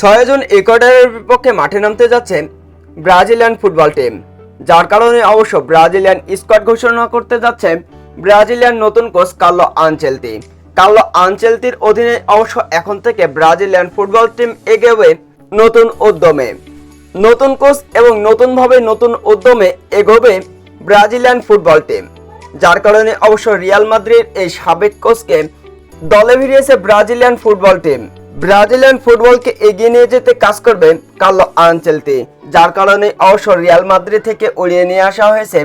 ছয় জন ইকুয়েডরের বিপক্ষে মাঠে নামতে যাচ্ছে ব্রাজিলিয়ান ফুটবল টিম। যার কারণে অবশ্য ব্রাজিলিয়ান স্কোয়াড ঘোষণা করতে যাচ্ছে ব্রাজিলিয়ান নতুন কোচ কার্লো আনচেলতি। কার্লো আনচেলতির অধীনে অবশ্য এখন থেকে ব্রাজিলিয়ান ফুটবল টিম এগোবে নতুন উদ্যমে। নতুন কোচ এবং নতুনভাবে নতুন উদ্যমে এগোবে ব্রাজিলিয়ান ফুটবল টিম। যার কারণে অবশ্য রিয়াল মাদ্রিদ এই সাবেক কোচকে দলে ভিড়িয়েছে ব্রাজিলিয়ান ফুটবল টিম। ব্রাজিলিয়ান ফুটবলকে এগিয়ে নিয়ে যেতে কাজ করবে কার্লো আনচেলতি যার কারণে অবশ্য রিয়াল মাদ্রিদ থেকে উড়িয়ে নিয়ে আসা হয়েছে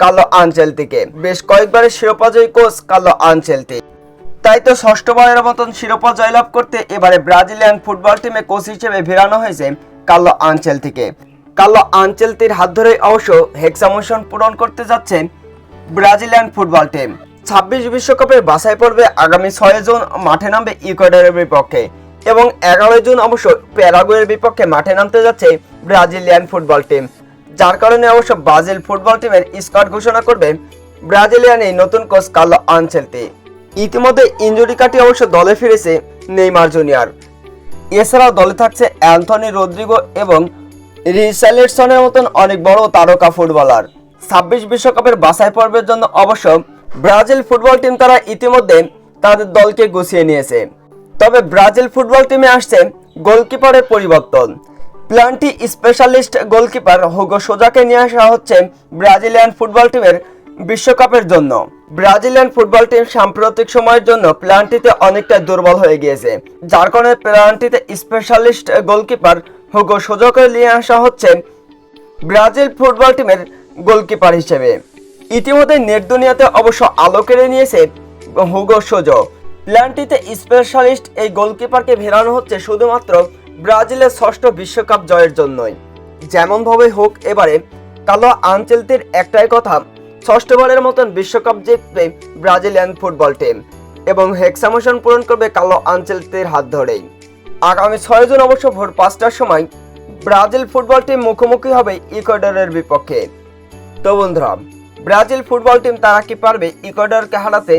কার্লো আনচেলতিকে বেশ কয়েকবারের শিরোপাজয়ী কোচ কার্লো আনচেলতি তাই তো ষষ্ঠবারের মতন শিরোপা জয়লাভ করতে এবারে ব্রাজিলিয়ান ফুটবল টিমে কোচ হিসেবে ফেরানো হয়েছে কার্লো আনচেলতিকে কার্লো আনচেলতির হাত ধরে অবশ্য হেক্সামোশন পূরণ করতে যাচ্ছে ব্রাজিলিয়ান ফুটবল টিম। ছাব্বিশ বিশ্বকাপের বাছাই পর্বে আগামী ছয় জুন মাঠে নামবে ইকুয়েডরের বিপক্ষে। এবং এগারোই জুন অবশ্য প্যারাগুয়ের বিপক্ষে মাঠে নামতে যাচ্ছে ব্রাজিলিয়ান ফুটবল টিম। যার কারণে অবশ্য ব্রাজিল ফুটবল টিমের স্কোয়াড ঘোষণা করবে ব্রাজিলিয়ান এই নতুন কোচ কার্লো আনচেলতি ইতিমধ্যে ইঞ্জুরি কাটিয়ে অবশ্য দলে ফিরেছে নেইমার জুনিয়র। এছাড়াও দলে থাকছে অ্যান্থনি রদ্রিগো এবং রিসালেটসনের মতন অনেক বড় তারকা ফুটবলার। ছাব্বিশ বিশ্বকাপের বাছাই পর্বের জন্য অবশ্য ব্রাজিল ফুটবল টিম তারা ইতিমধ্যে তাদের দলকে গুছিয়ে নিয়েছে। তবে ব্রাজিল ফুটবল টিমে আসছে গোলকিপারের পরিবর্তন। প্লান্টি স্পেশালিস্ট গোলকিপার হুগো সোজাকে নিয়ে আসা হচ্ছে ব্রাজিলিয়ান ফুটবল টিমের বিশ্বকাপের জন্য। ব্রাজিলিয়ান ফুটবল টিম সাম্প্রতিক সময়ের জন্য প্লান্টিতে অনেকটা দুর্বল হয়ে গিয়েছে। যার কারণে প্লান্টিতে স্পেশালিস্ট গোলকিপার হুগো সোজাকে নিয়ে আসা হচ্ছে ব্রাজিল ফুটবল টিমের গোলকিপার হিসেবে। ইতিমধ্যে নেট দুনিয়াতে অবশ্য আলো কেড়ে নিয়েছে হুগো সোজো। প্ল্যানটিতে স্পেশালিস্ট এই গোলকিপারকে ভেরানো হচ্ছে শুধুমাত্র ব্রাজিলের ষষ্ঠ বিশ্বকাপ জয়ের জন্যই। যেমনভাবে হোক এবারে, কালো আঞ্চলতির একটাই কথা, ষষ্ঠবারের মতন বিশ্বকাপ জিতবে ব্রাজিলিয়ান ফুটবল টিম এবং হেক্সামোশন পূরণ করবে কালো আঞ্চলতির হাত ধরেই। আগামী ছয় জুন অবশ্য ভোর পাঁচটার সময় ব্রাজিল ফুটবল টিম মুখোমুখি হবে ইকুয়েডরের বিপক্ষে। তো বন্ধুরা, ব্রাজিল ফুটবল টিম তারা কি পারবে ইকুয়েডরকে হারাতে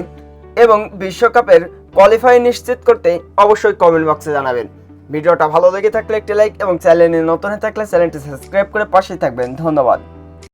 এবং বিশ্বকাপের কোয়ালিফাই নিশ্চিত করতে অবশ্যই কমেন্ট বক্সে জানাবেন। ভিডিওটা ভালো লেগে থাকলে একটি লাইক এবং চ্যানেলে নতুন হয়ে থাকলে চ্যানেলটি সাবস্ক্রাইব করে পাশেই থাকবেন। ধন্যবাদ।